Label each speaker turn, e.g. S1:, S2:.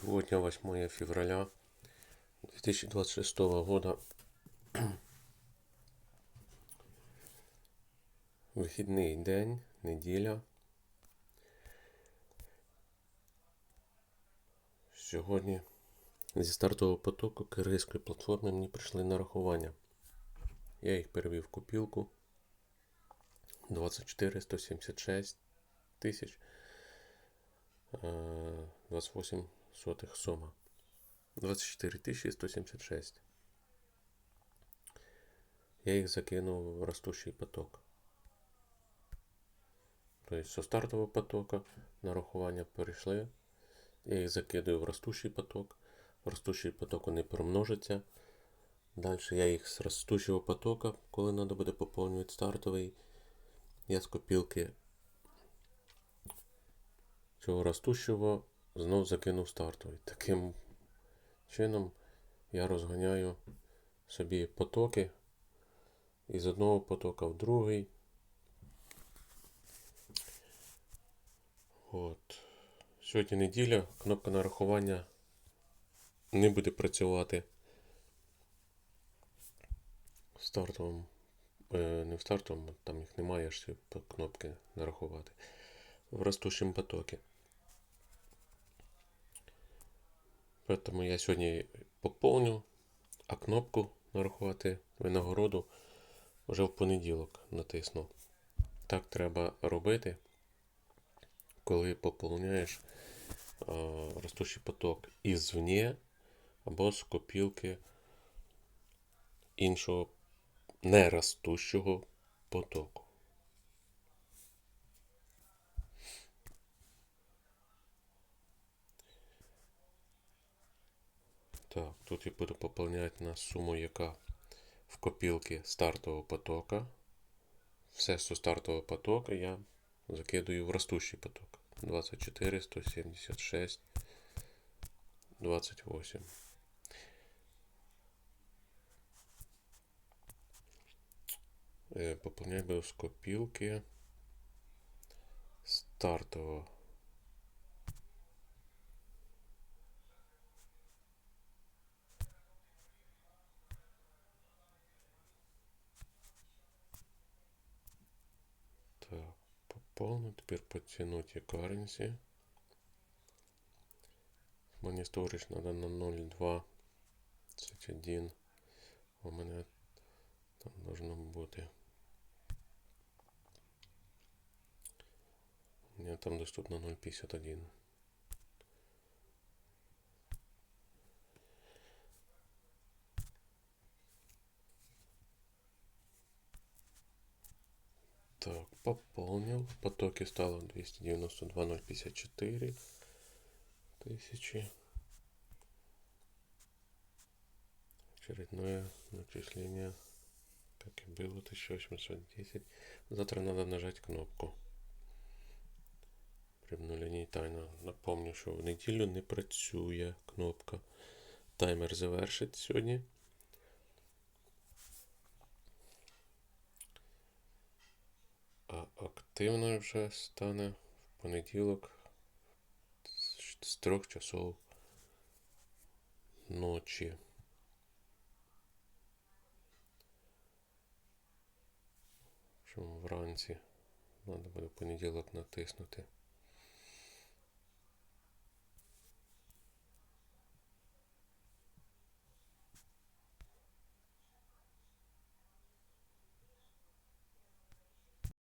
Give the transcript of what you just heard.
S1: Сегодня 8 февраля 2026 года. Вихідний день, неділя. Сьогодні зі стартового потоку киргизької платформи мені прийшли нарахування. Я їх перевів в копілку 24 176 тисяч е, 28 сотих сума. 24 176. Я їх закинув в растущий поток. Тобто со стартового потока нарахування перейшли. Я їх закидаю в растущий поток. В растущий поток вони промножаться. Далі я їх з растущого потока, коли треба буде поповнювати стартовий, я з копілки цього растущого знов закинув стартовий. Таким чином я розганяю собі потоки із одного потока в другий. От. Сьогодні неділя, кнопка нарахування не буде працювати в стартовому. е, Не в стартовому, там їх немає ж ці кнопки нарахувати. В растущем потоке. Поэтому я сьогодні поповню, а кнопку нарахувати винагороду вже в понеділок натисну. Так треба робити, коли поповняєш ростущий поток ізвні або з копілки іншого неростущого потоку. Так, тут я буду поповняти на суму, яка в копілки стартового потока. Все з стартового потока я закидую в растущий поток. 24, 176, 28. Е, Поповняю буду з копілки стартового. Пополню. Теперь подтянуть и currency. Мені сторіч надо на 0,2 31. У мене там должно бути. У мене там доступно 0,51. Так, пополнил. В потоке стало 292,054 тысячи. Очередное начисление, как и было, 1810. Завтра надо нажать кнопку. При обнуленні тайна. Напомню, що в неділю не працює кнопка. Таймер завершить сьогодні. Активною вже стане в понеділок з- трьох часов ночі. Вранці треба буде в понеділок натиснути.